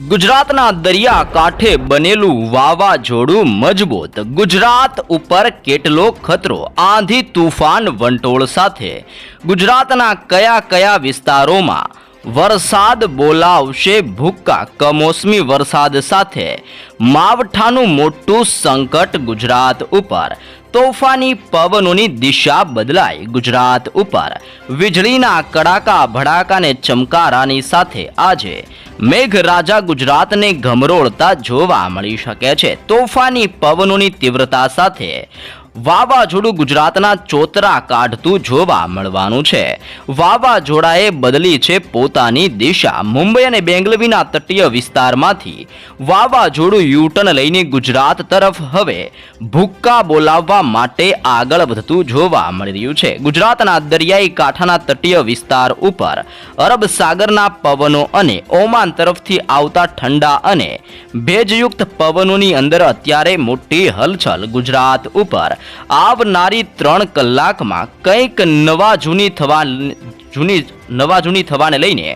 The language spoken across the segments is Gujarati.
ગુજરાતના દરિયા કાંઠે બનેલું વાવાઝોડું મજબૂત. ગુજરાત ઉપર કેટલો ખતરો? આંધી તુફાન વંટોળ સાથે. ગુજરાતના કયા કયા વિસ્તારોમાં વરસાદ બોલાવશે ભૂક્કા? કમોસમી વરસાદ સાથે. માવઠાનું મોટું સંકટ ગુજરાત ઉપર. તોફાની પવનોની દિશા બદલાઈ ગુજરાત ઉપર. વીજળીના કડાકા ભડાકાને ચમકારાની સાથે આજે મેઘરાજા ગુજરાતને ગમરોળતા જોવા મળી શકે છે. તોફાની પવનોની તીવ્રતા સાથે વાવાઝોડું ગુજરાતના ચોતરા કાઢતું જોવા મળવાનું છે. વાવાઝોડાએ બદલી છે પોતાની દિશા. મુંબઈ અને બેંગલવીના તટીય વિસ્તારમાંથી વાવાઝોડું યુટર્ન લઈને ગુજરાત તરફ હવે ભૂક્કા બોલાવવા માટે આગળ વધતું જોવા મળી રહ્યું છે. ગુજરાતના દરિયાઈ કાંઠાના તટીય વિસ્તાર ઉપર અરબ સાગરના પવનો અને ઓમાન તરફથી આવતા ઠંડા અને ભેજયુક્ત પવનોની અંદર અત્યારે મોટી હલચલ ગુજરાત ઉપર આવનારી ત્રણ કલાકમાં કંઈક નવા જૂની થવા જૂની નવા જૂની થવાને લઈને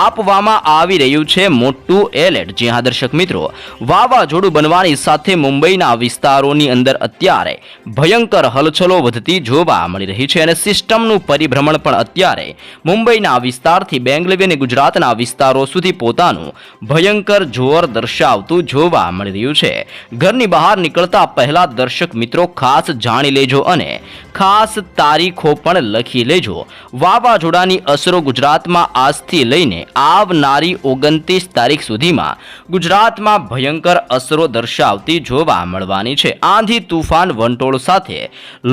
આપવામાં આવી રહ્યું છે મોટું એલર્ટ. જ્યાં દર્શક મિત્રો, વાવાઝોડું બનવાની સાથે મુંબઈના વિસ્તારોની અંદર અત્યારે ભયંકર હલચલો વધતી જોવા મળી રહી છે અને સિસ્ટમનું પરિભ્રમણ પણ અત્યારે મુંબઈના વિસ્તારથી બેંગલુરુ અને ગુજરાતના વિસ્તારો સુધી પોતાનું ભયંકર જોર દર્શાવતું જોવા મળી રહ્યું છે. ઘરની બહાર નીકળતા પહેલા દર્શક મિત્રો ખાસ જાણી લેજો અને ખાસ તારીખો પણ લખી લેજો. વાવાઝોડાની અસરો ગુજરાતમાં આજથી લઈને આવનારી ઓગણત્રીસ તારીખ સુધીમાં ગુજરાતમાં ભયંકર અસરો દર્શાવતી જોવા મળવાની છે. આંધી તુફાન વંટોળ સાથે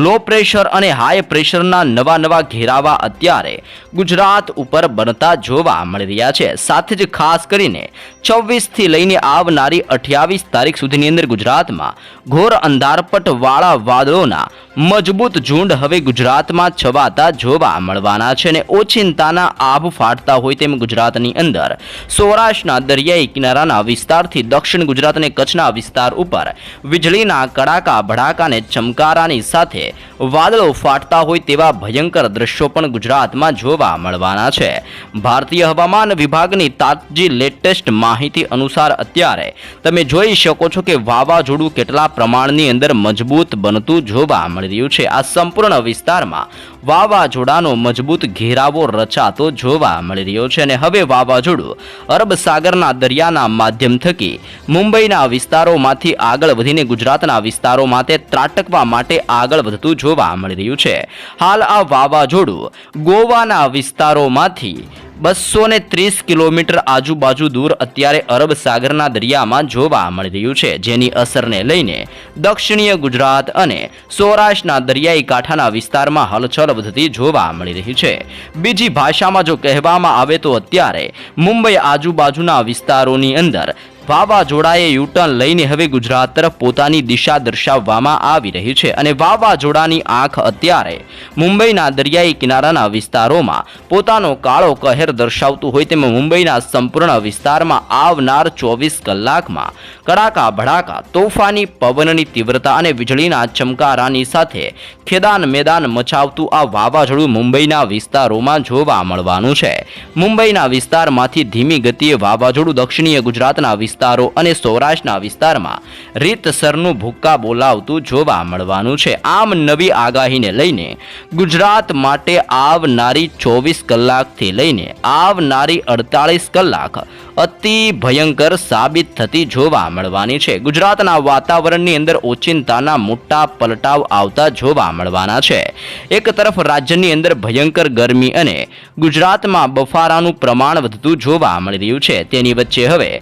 લો પ્રેશર અને હાઈ પ્રેશરના નવા નવા ઘેરાવા અત્યારે ગુજરાત ઉપર બનતા જોવા મળી રહ્યા છે. સાથે જ ખાસ કરીને છવ્વીસથી લઈને આવનારી અઠ્યાવીસ તારીખ સુધીની અંદર ગુજરાતમાં ઘોર અંધારપટવાળા વાદળોના મજબૂત ઝુંડ હવે ગુજરાતમાં છવાતા જોવા મળવાના છે અને ઓચિંતાના આભ ફાટતા હોય તેમ ગુજરાતની અંદર. સૌરાષ્ટ્રના દરિયાઈ કિનારાના વિસ્તારથી દક્ષિણ ગુજરાત અને કચ્છના વિસ્તાર ઉપર વીજળીના કડાકા ભડાકાને ચમકારાની સાથે વાદળો ફાટતા હોય તેવા ભયંકર દ્રશ્યો પણ ગુજરાતમાં જોવા મળવાના છે. ભારતીય હવામાન વિભાગની તાજી લેટેસ્ટ માહિતી અનુસાર અત્યારે તમે જોઈ શકો છો કે વાવાઝોડું કેટલા પ્રમાણની અંદર મજબૂત બનતું જોવા મળી રહ્યું છે. આ સંપૂર્ણ વિસ્તારમાં વાવાઝોડાનો મજબૂત ઘેરાવો રચાતો જોવા મળી રહ્યો છે અને હવે વાવાઝોડું અરબ સાગરના દરિયાના માધ્યમ થકી મુંબઈના વિસ્તારોમાંથી આગળ વધીને ગુજરાતના વિસ્તારો માટે ત્રાટકવા માટે આગળ વધતું જોવા મળી રહ્યું છે. હાલ આ વાવાઝોડું ગોવાના વિસ્તારોમાંથી બસો ને ત્રીસ કિલોમીટર આજુબાજુ દૂર અત્યારે અરબ સાગરના દરિયામાં જોવા મળી રહ્યું છે, જેની અસરને લઈને દક્ષિણીય ગુજરાત અને સૌરાષ્ટ્રના દરિયાઈ કાંઠાના વિસ્તારમાં હલચલ વધતી જોવા મળી રહી છે. બીજી ભાષામાં જો કહેવામાં આવે તો અત્યારે મુંબઈ આજુબાજુના વિસ્તારોની અંદર વાવાઝોડાએ યુટર્ન લઈને હવે ગુજરાત તરફ પોતાની દિશા દર્શાવવામાં આવી રહી છે અને વાવાઝોડાની આંખ અત્યારે મુંબઈના દરિયાઈ કિનારાના વિસ્તારોમાં પોતાનો કાળો કહેર દર્શાવતું હોય તેમ મુંબઈના સંપૂર્ણ વિસ્તારમાં આવનાર ચોવીસ કલાકમાં કડાકા, ભડાકા, તોફાની પવનની તીવ્રતા અને વીજળીના ચમકારાની સાથે ખેદાન મેદાન મચાવતું આ વાવાઝોડું મુંબઈના વિસ્તારોમાં જોવા મળવાનું છે. મુંબઈના વિસ્તારમાંથી ધીમી ગતિએ વાવાઝોડું દક્ષિણીય ગુજરાતના અને સૌરાષ્ટ્રના વિસ્તારમાં રીતસરનું ભૂક્કા બોલાવતું જોવા મળવાનું છે. આમ નવી આગાહીને લઈને ગુજરાત માટે આવનારી ચોવીસ કલાકથી લઈને આવનારી અડતાળીસ કલાક અતિ ભયંકર સાબિત થતી જોવા મળવાની છે. ગુજરાતના વાતાવરણની અંદર ઓચિંતાના મોટા પલટાવ આવતા જોવા મળવાના છે. એક તરફ રાજ્યની અંદર ભયંકર ગરમી અને ગુજરાતમાં બફારાનું પ્રમાણ વધતું જોવા મળી રહ્યું છે. તેની વચ્ચે હવે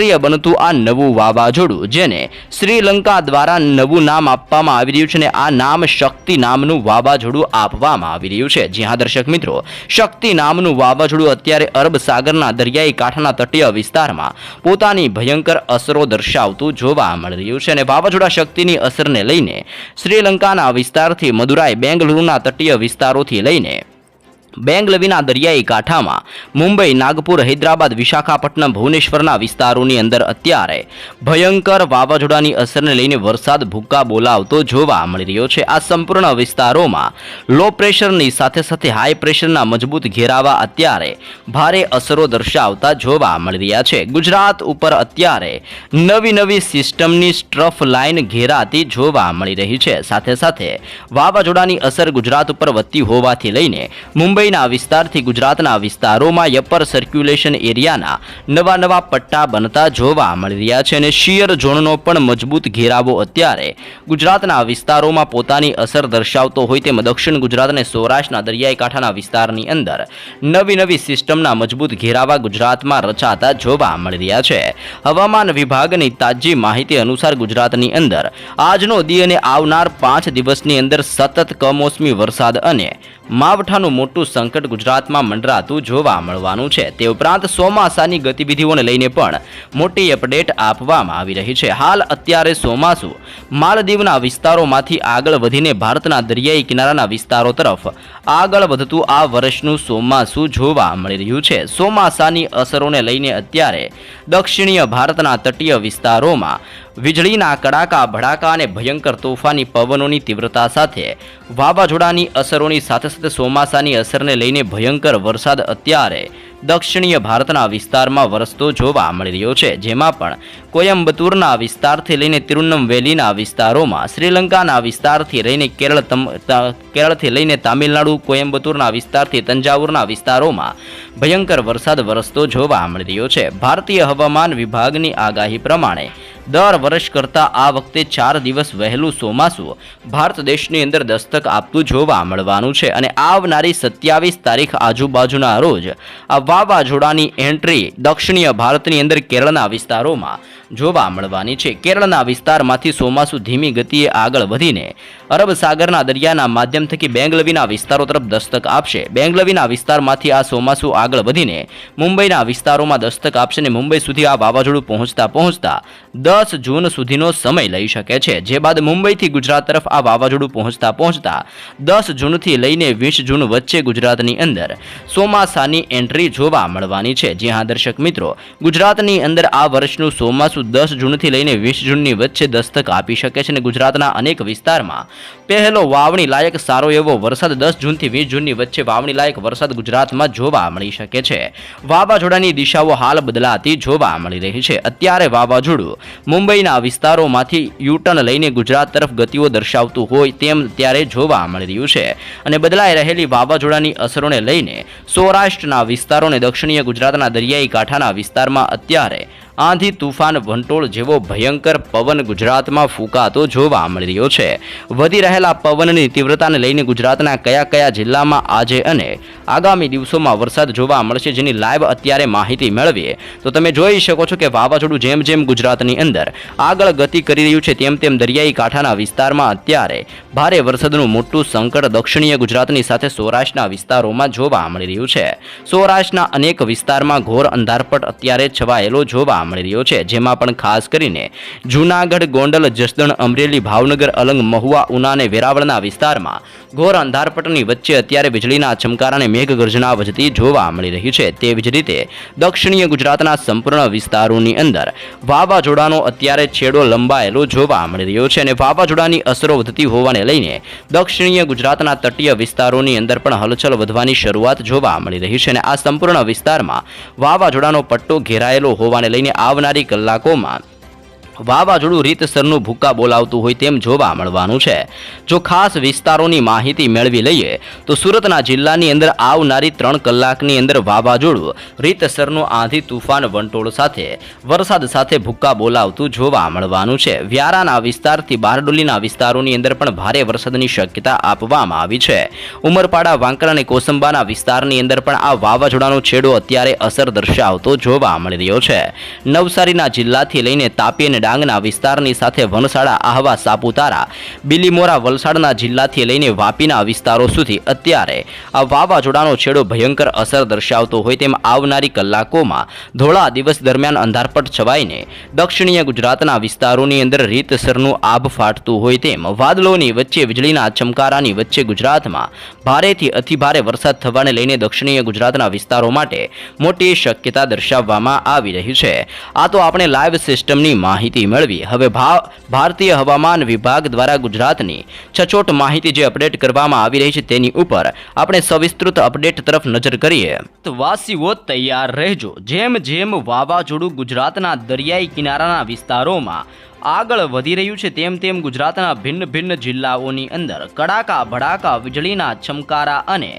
સક્રિય બનતું આ નવું વાવાઝોડું, જેને શ્રીલંકા દ્વારા નવું નામ આપવામાં આવી રહ્યું છે અને આ નામ શક્તિ નામનું વાવાઝોડું આપવામાં આવી રહ્યું છે. જી હા, દર્શક મિત્રો, શક્તિ નામનું વાવાઝોડું અત્યારે અરબ સાગરના દરિયાઈ કાંઠાના તટીય વિસ્તારમાં પોતાની ભયંકર અસરો દર્શાવતું જોવા મળી રહ્યું છે અને વાવાઝોડા શક્તિની અસરને લઈને શ્રીલંકાના વિસ્તારથી મદુરાઈ, બેંગલુરુના તટીય વિસ્તારોથી લઈને બેંગલવીના દરિયાઈ કાંઠામાં મુંબઈ, નાગપુર, હૈદરાબાદ, વિશાખાપટ્ટનમ, ભુવનેશ્વરના વિસ્તારોની અંદર અત્યારે ભયંકર વાવાઝોડાની અસરને લઈને વરસાદ ભૂક્કા બોલાવતો જોવા મળી રહ્યો છે. આ સંપૂર્ણ વિસ્તારોમાં લો પ્રેશરની સાથે સાથે હાઈ પ્રેશરના મજબૂત ઘેરાવા અત્યારે ભારે અસરો દર્શાવતા જોવા મળી રહ્યા છે. ગુજરાત ઉપર અત્યારે નવી નવી સિસ્ટમની સ્ટ્રફ લાઇન ઘેરાતી જોવા મળી રહી છે. સાથે સાથે વાવાઝોડાની અસર ગુજરાત ઉપર વધતી હોવાથી લઈને મુંબઈના વિસ્તારથી ગુજરાતના વિસ્તારોમાં યપર સર્ક્યુલેશન એરિયાના નવા નવા પટ્ટા બનતા જોવા મળી રહ્યા છે અને શિયર ઝોનનો પણ મજબૂત ઘેરાવો અત્યારે ગુજરાતના વિસ્તારોમાં પોતાની અસર દર્શાવતો હોય તેમ દક્ષિણ ગુજરાત અને સૌરાષ્ટ્રના દરિયાઈ કાંઠાના વિસ્તારની અંદર નવી નવી સિસ્ટમના મજબૂત ઘેરાવા ગુજરાતમાં રચાતા જોવા મળી રહ્યા છે. હવામાન વિભાગની તાજી માહિતી અનુસાર ગુજરાતની અંદર આજનો દી અને આવનાર પાંચ દિવસની અંદર સતત કમોસમી વરસાદ અને માવઠાનું મોટું સંકટ ગુજરાતમાં મંડરાતું જોવા મળવાનું છે. તે ઉપરાંત ચોમાસાની ગતિવિધિઓને લઈને પણ મોટી અપડેટ આપવામાં આવી રહી છે. હાલ અત્યારે ચોમાસું માલદીવના વિસ્તારોમાંથી આગળ વધીને ભારતના દરિયાઈ કિનારાના વિસ્તારો તરફ આગળ વધતું આ વર્ષનું ચોમાસું જોવા મળી રહ્યું છે. ચોમાસાની અસરોને લઈને અત્યારે દક્ષિણીય ભારતના તટીય વિસ્તારોમાં વીજળીના કડાકા, ભડાકા અને ભયંકર તોફાની પવનોની તીવ્રતા સાથે વાવાઝોડાની અસરોની સાથે સાથે ચોમાસાની અસરને લઈને ભયંકર વરસાદ અત્યારે દક્ષિણીય ભારતના વિસ્તારમાં વરસતો જોવા મળી રહ્યો છે. જેમાં પણ કોયમ્બતુરના વિસ્તારથી લઈને તિરુનમવેલીના વિસ્તારોમાં, શ્રીલંકાના વિસ્તારથી લઈને કેરળ કેરળથી લઈને તામિલનાડુ કોયમ્બતુરના વિસ્તારથી તંજાવુરના વિસ્તારોમાં ભયંકર વરસાદ વરસતો જોવા મળી રહ્યો છે. ભારતીય હવામાન વિભાગની આગાહી પ્રમાણે દર વર્ષ કરતાં આ વખતે ચાર દિવસ વહેલું ચોમાસું ભારત દેશની અંદર દસ્તક આપતું જોવા મળવાનું છે અને આવનારી સત્યાવીસ તારીખ આજુબાજુના રોજ આ વાવાઝોડાની એન્ટ્રી દક્ષિણીય ભારતની અંદર કેરળના વિસ્તારોમાં જોવા મળવાની છે. કેરળના વિસ્તારમાંથી ચોમાસું ધીમી ગતિએ આગળ વધીને અરબ સાગરના દરિયાના માધ્યમ થકી બેંગલવીના વિસ્તારો તરફ દસ્તક આપશે. બેંગલવીના વિસ્તારમાંથી આ ચોમાસું આગળ વધીને મુંબઈના વિસ્તારોમાં દસ્તક આપશે અને મુંબઈ સુધી આ વાવાઝોડું પહોંચતા પહોંચતા દસ જૂન સુધીનો સમય લઈ શકે છે. જે બાદ મુંબઈથી ગુજરાત તરફ આ વાવાઝોડું પહોંચતા પહોંચતા દસ જૂનથી લઈને વીસ જૂન વચ્ચે ગુજરાતની અંદર ચોમાસાની એન્ટ્રી જોવા મળવાની છે. જ્યાં દર્શક મિત્રો, ગુજરાતની અંદર આ વર્ષનું ચોમાસું દસ જૂનથી લઈને વીસ જૂનની વચ્ચે દસ્તક આપી શકે છે અને ગુજરાતના અનેક વિસ્તારમાં પહેલો વાવણી લાયક સારો એવો વરસાદ દસ જૂનથી વીસ જૂનની વચ્ચે વાવણી લાયક વરસાદ ગુજરાતમાં જોવા મળી શકે છે. વાવાઝોડાની દિશાઓ હાલ બદલાતી જોવા મળી રહી છે. અત્યારે વાવાઝોડું મુંબઈના વિસ્તારોમાંથી યુટર્ન લઈને ગુજરાત તરફ ગતિઓ દર્શાવતું હોય તેમ ત્યારે જોવા મળી રહ્યું છે. અને બદલાઈ રહેલી વાવાઝોડાની અસરોને લઈને સૌરાષ્ટ્રના વિસ્તારો અને દક્ષિણીય ગુજરાતના દરિયાઈ કાંઠાના વિસ્તારમાં અત્યારે આંધી તુફાન વંટોળ જેવો ભયંકર પવન ગુજરાતમાં ફૂંકાતો જોવા મળી રહ્યો છે. વધી રહેલા પવનની તીવ્રતાને લઈને ગુજરાતના કયા કયા જિલ્લામાં આજે અને આગામી દિવસોમાં વરસાદ જોવા મળશે જેની લાઈવ અત્યારે માહિતી મેળવીએ. તો તમે જોઈ શકો છો કે વાવાઝોડું જેમ જેમ ગુજરાતની અંદર આગળ ગતિ કરી રહ્યું છે, તેમ તેમ દરિયાઈ કાંઠાના વિસ્તારમાં અત્યારે ભારે વરસાદનું મોટું સંકટ દક્ષિણીય ગુજરાતની સાથે સૌરાષ્ટ્રના વિસ્તારોમાં જોવા મળી રહ્યું છે. સૌરાષ્ટ્રના અનેક વિસ્તારમાં ઘોર અંધારપટ અત્યારે છવાયેલો જોવા મળી રહ્યો છે, જેમાં પણ ખાસ કરીને જૂનાગઢ ગોંડલ, જસદણ, અમરેલી, ભાવનગર, અલંગ, મહુવા, ઉના અને વેરાવળના વિસ્તારમાં ઘોર અંધારપટની વચ્ચે અત્યારે વીજળીના ચમકારાને મેઘગર્જના વજતી જોવા મળી રહી છે. તેવી જ રીતે દક્ષિણીય ગુજરાતના સંપૂર્ણ વિસ્તારોની અંદર વાવાઝોડાનો અત્યારે છેડો લંબાયેલો જોવા મળી રહ્યો છે અને વાવાઝોડાની અસરો વધતી હોવાને લઈને દક્ષિણીય ગુજરાતના તટીય વિસ્તારોની અંદર પણ હલચલ વધવાની શરૂઆત જોવા મળી રહી છે અને આ સંપૂર્ણ વિસ્તારમાં વાવાઝોડાનો પટ્ટો ઘેરાયેલો હોવાને લઈને આવનારી કલાકોમાં. વાવાઝોડું રીતસરનું ભૂક્કા બોલાવતું હોય તેમ જોવા મળવાનું છે. જો ખાસ વિસ્તારોની માહિતી મેળવી લઈએ, તો સુરતના જિલ્લાની અંદર આવનારી ત્રણ કલાકની અંદર વાવાઝોડું રીતસરનું આંધી તુફાન વંટોળ સાથે, વરસાદ સાથે ભૂક્કા બોલાવતું જોવા મળવાનું છે. વ્યારાના વિસ્તારથી બારડોલીના વિસ્તારોની અંદર પણ ભારે વરસાદની શક્યતા આપવામાં આવી છે. ઉમરપાડા, વાંકરા અને કોસંબાના વિસ્તારની અંદર પણ આ વાવાઝોડાનો છેડો અત્યારે અસર દર્શાવતો જોવા મળી રહ્યો છે. નવસારીના જિલ્લાથી લઈને તાપી અને ડાંગના વિસ્તારની સાથે વનસાડા આહવા સાપુતારા, બિલીમોરા વલસાડના જિલ્લાથી લઈને વાપીના વિસ્તારો સુધી અત્યારે આ વાવાઝોડાનો છેડો ભયંકર અસર દર્શાવતો હોય તેમ આવનારી કલાકોમાં ધોળા દિવસ દરમિયાન અંધારપટ છવાઈને દક્ષિણીય ગુજરાતના વિસ્તારોની અંદર રીતસરનું આભ ફાટતું હોય તેમ વાદળોની વચ્ચે વીજળીના ચમકારાની વચ્ચે ગુજરાતમાં ભારેથી અતિભારે વરસાદ થવાને લઈને દક્ષિણીય ગુજરાતના વિસ્તારો માટે મોટી શક્યતા દર્શાવવામાં આવી રહી છે. આ તો આપણે લાઈવ સિસ્ટમની માહિતી મેળવી. હવે ભારતીય હવામાન વિભાગ દ્વારા ગુજરાતની છચોટ માહિતી જે અપડેટ કરવામાં આવી રહી છે તેની ઉપર આપણે સવિસ્તૃત અપડેટ તરફ નજર કરીએ. વાસીઓ તૈયાર રહેજો. જેમ જેમ વાવાઝોડું ગુજરાતના દરિયાઈ કિનારાના વિસ્તારોમાં આગળ વધી રહ્યું છે, તેમ તેમ ગુજરાતના ભિન્ન ભિન્ન જિલ્લાઓની અંદર કડાકા, ભડાકા, વીજળીના છમકારા અને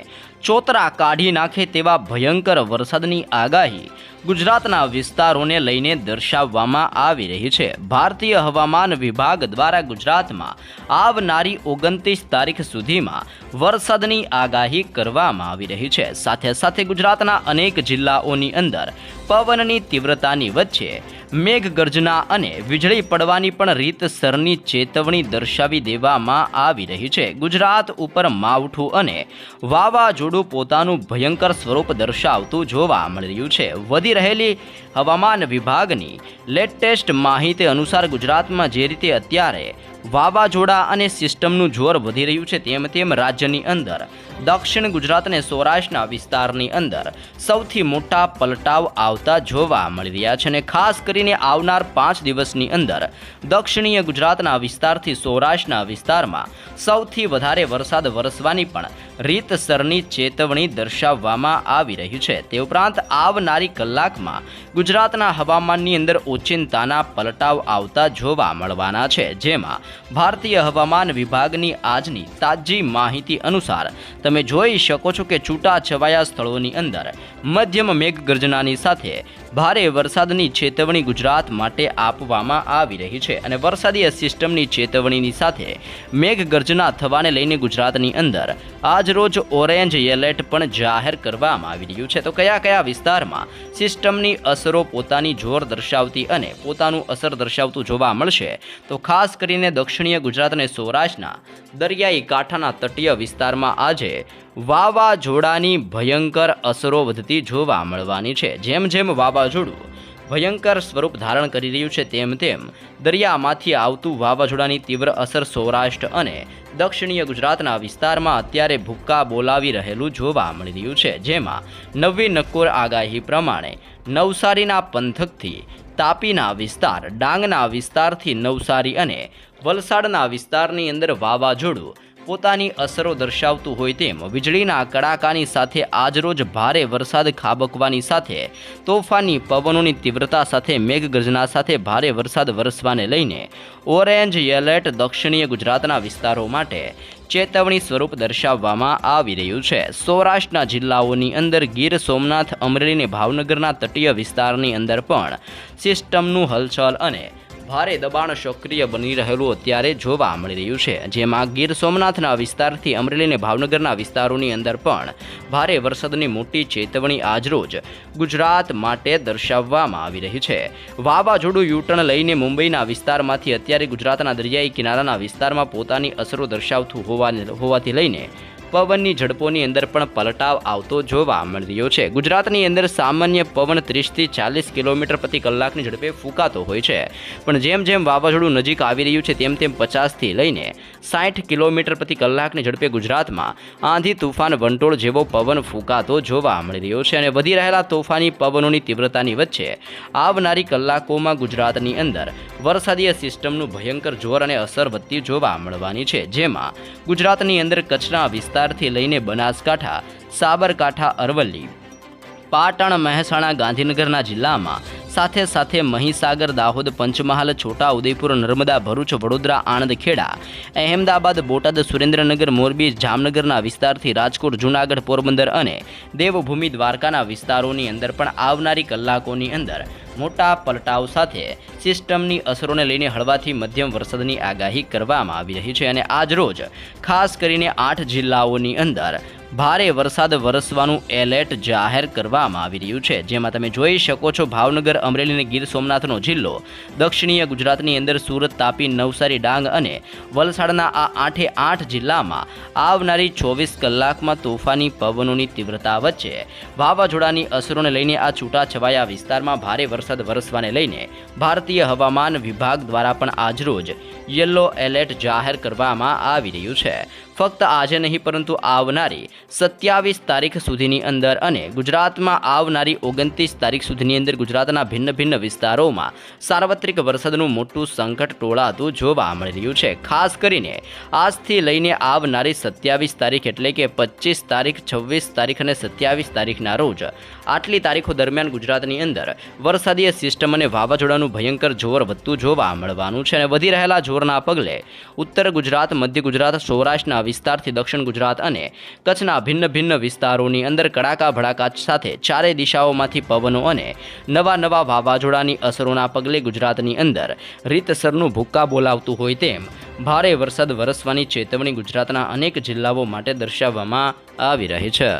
ચોતરા કાઢી નાખે તેવા ભયંકર વરસાદની આગાહી ગુજરાતના વિસ્તારોને લઈને દર્શાવવામાં આવી રહી છે. ભારતીય હવામાન વિભાગ દ્વારા ગુજરાતમાં આવનારી ઓગણત્રીસ તારીખ સુધીમાં વરસાદની આગાહી કરવામાં આવી રહી છે. સાથે સાથે ગુજરાતના અનેક જિલ્લાઓની અંદર પવનની તીવ્રતાની વચ્ચે મેઘગર્જના અને વીજળી પડવાની પણ રીતસરની ચેતવણી દર્શાવી દેવામાં આવી રહી છે. ગુજરાત ઉપર માવઠું અને વાવાઝોડું પોતાનું ભયંકર સ્વરૂપ દર્શાવતું જોવા મળી રહ્યું છે. વધી રહેલી હવામાન વિભાગની લેટેસ્ટ માહિતી અનુસાર ગુજરાતમાં જે રીતે અત્યારે વાવાઝોડા અને સિસ્ટમનું જોર વધી રહ્યું છે તેમ તેમ રાજ્યની અંદર. દક્ષિણ ગુજરાત અને સૌરાષ્ટ્રના વિસ્તારની અંદર સૌથી મોટા પલટાવ આવતા જોવા મળી રહ્યા છે અને ખાસ કરીને આવનાર પાંચ દિવસની અંદર દક્ષિણીય ગુજરાતના વિસ્તારથી સૌરાષ્ટ્રના વિસ્તારમાં સૌથી વધારે વરસાદ વરસવાની પણ રીતસરની ચેતવણી દર્શાવવામાં આવી રહી છે. તે ઉપરાંત આવનારી કલાકમાં ગુજરાતના હવામાનની અંદર ઓચિંતાના પલટાવ આવતા જોવા મળવાના છે, જેમાં ભારતીય હવામાન વિભાગની આજની તાજી માહિતી અનુસાર તમે જોઈ શકો છો કે છૂટા છવાયા સ્થળોની અંદર મધ્યમ મેઘગર્જનાની સાથે ભારે વરસાદની ચેતવણી ગુજરાત માટે આપવામાં આવી રહી છે અને વરસાદી સિસ્ટમની ચેતવણીની સાથે મેઘગર્જના થવાને લઈને ગુજરાતની અંદર આજરોજ ઓરેન્જ એલર્ટ પણ જાહેર કરવામાં આવી રહ્યું છે. તો કયા કયા વિસ્તારમાં સિસ્ટમની અસરો પોતાની જોર દર્શાવતી અને પોતાનું અસર દર્શાવતું જોવા મળશે? તો ખાસ કરીને દક્ષિણીય ગુજરાત અને સૌરાષ્ટ્રના દરિયાઈ કાંઠાના તટીય વિસ્તારમાં આજે વાવાઝોડાની ભયંકર અસરો વધતી જોવા મળવાની છે. જેમ જેમ વાવાઝોડું ભયંકર સ્વરૂપ ધારણ કરી રહ્યું છે, તેમ તેમ દરિયામાંથી આવતું વાવાઝોડાની તીવ્ર અસર સૌરાષ્ટ્ર અને દક્ષિણીય ગુજરાતના વિસ્તારમાં અત્યારે ભૂક્કા બોલાવી રહેલું જોવા મળી રહ્યું છે. જેમાં નવી નક્કોર આગાહી પ્રમાણે નવસારીના પંથકથી તાપીના વિસ્તાર, ડાંગના વિસ્તારથી નવસારી અને વલસાડના વિસ્તારની અંદર વાવાઝોડું પોતાની અસરો દર્શાવતું હોય તેમ વીજળીના કડાકાની સાથે આજરોજ ભારે વરસાદ ખાબકવાની સાથે તોફાની પવનોની તીવ્રતા સાથે મેઘગર્જના સાથે ભારે વરસાદ વરસવાને લઈને ઓરેન્જ એલર્ટ દક્ષિણીય ગુજરાતના વિસ્તારો માટે ચેતવણી સ્વરૂપ દર્શાવવામાં આવી રહ્યું છે. સૌરાષ્ટ્રના જિલ્લાઓની અંદર ગીર સોમનાથ, અમરેલી ભાવનગરના તટીય વિસ્તારની અંદર પણ સિસ્ટમનું હલચલ અને ભારે દબાણ સક્રિય બની રહેલું અત્યારે જોવા મળી રહ્યું છે. જેમાં ગીર સોમનાથના વિસ્તારથી અમરેલીને ભાવનગરના વિસ્તારોની અંદર પણ ભારે વરસાદની મોટી ચેતવણી આજરોજ ગુજરાત માટે દર્શાવવામાં આવી રહી છે. વાવાઝોડું યુટર્ન લઈને મુંબઈના વિસ્તારમાંથી અત્યારે ગુજરાતના દરિયાઈ કિનારાના વિસ્તારમાં પોતાની અસરો દર્શાવતું હોવાને હોવાથી લઈને પવનની ઝડપોની અંદર પણ પલટાવ આવતો જોવા મળી રહ્યો છે. ગુજરાતની અંદર સામાન્ય પવન ત્રીસથી ચાલીસ કિલોમીટર પ્રતિ કલાકની ઝડપે ફૂંકાતો હોય છે. પણ જેમ જેમ વાવાઝોડું નજીક આવી રહ્યું છે, તેમ તેમ પચાસથી લઈને સાઠ કિલોમીટર પ્રતિ કલાકની ઝડપે ગુજરાતમાં આંધી તુફાન વંટોળ જેવો પવન ફૂંકાતો જોવા મળી રહ્યો છે અને વધી રહેલા તોફાની પવનોની તીવ્રતાની વચ્ચે આવનારી કલાકોમાં ગુજરાતની અંદર વરસાદીય સિસ્ટમનું ભયંકર જોર અને અસર વધતી જોવા મળવાની છે. જેમાં ગુજરાતની અંદર કચ્છના વિસ્તારથી લઈને બનાસકાંઠા, સાબરકાંઠા, અરવલ્લી. પાટણ, મહેસાણા, ગાંધીનગરના જિલ્લામાં સાથે સાથે મહીસાગર, દાહોદ, પંચમહાલ છોટા ઉદયપુર નર્મદા, ભરૂચ, વડોદરા આણંદ ખેડા અહેમદાબાદ, બોટાદ, સુરેન્દ્રનગર, મોરબી, જામનગરના વિસ્તારથી રાજકોટ, જૂનાગઢ, પોરબંદર અને દેવભૂમિ દ્વારકાના વિસ્તારોની અંદર પણ આવનારી કલાકોની અંદર મોટા પલટાવ સાથે સિસ્ટમની અસરોને લઈને હળવાથી મધ્યમ વરસાદની આગાહી કરવામાં આવી રહી છે અને આજરોજ ખાસ કરીને આઠ જિલ્લાઓની અંદર ભારે વરસાદ વરસવાનું એલર્ટ જાહેર કરવામાં આવી રહ્યું છે. જેમાં તમે જોઈ શકો છો ભાવનગર, અમરેલી અને ગીર સોમનાથનો જિલ્લો. દક્ષિણીય ગુજરાતની અંદર સુરત, તાપી, નવસારી, ડાંગ અને વલસાડના આ આઠે આઠ જિલ્લામાં આવનારી ચોવીસ કલાકમાં તોફાની પવનોની તીવ્રતા વચ્ચે વાવાઝોડાની અસરોને લઈને આ છૂટાછવાયા વિસ્તારમાં ભારે વરસાદ વરસવાને લઈને ભારતીય હવામાન વિભાગ દ્વારા પણ આજરોજ યલો એલર્ટ જાહેર કરવામાં આવી રહ્યું છે. ફક્ત આજે નહીં, પરંતુ આવનારી સત્યાવીસ તારીખ સુધીની અંદર અને ગુજરાતમાં આવનારી ઓગણત્રીસ તારીખ સુધીની અંદર ગુજરાતના ભિન્ન ભિન્ન વિસ્તારોમાં સાર્વત્રિક વરસાદનું મોટું સંકટ ટોળાતું જોવા મળી રહ્યું છે. ખાસ કરીને આજથી લઈને આવનારી સત્યાવીસ તારીખ એટલે કે પચીસ તારીખ, છવ્વીસ તારીખ અને સત્યાવીસ તારીખના રોજ આટલી તારીખો દરમિયાન ગુજરાતની અંદર વરસાદીય સિસ્ટમ અને વાવાઝોડાનું ભયંકર જોર વધતું જોવા મળવાનું છે અને વધી રહેલા જોરના પગલે ઉત્તર ગુજરાત, મધ્ય ગુજરાત, સૌરાષ્ટ્રના વિસ્તારથી દક્ષિણ ગુજરાત અને કચ્છના ભિન્ન ભિન્ન વિસ્તારોની અંદર કડાકા ભડાકા સાથે ચારે દિશાઓમાંથી પવનો અને નવા નવા વાવાઝોડાની અસરોના પગલે ગુજરાતની અંદર રીતસરનું ભૂક્કા બોલાવતું હોય તેમ ભારે વરસાદ વરસવાની ચેતવણી ગુજરાતના અનેક જિલ્લાઓ માટે દર્શાવવામાં આવી રહી છે.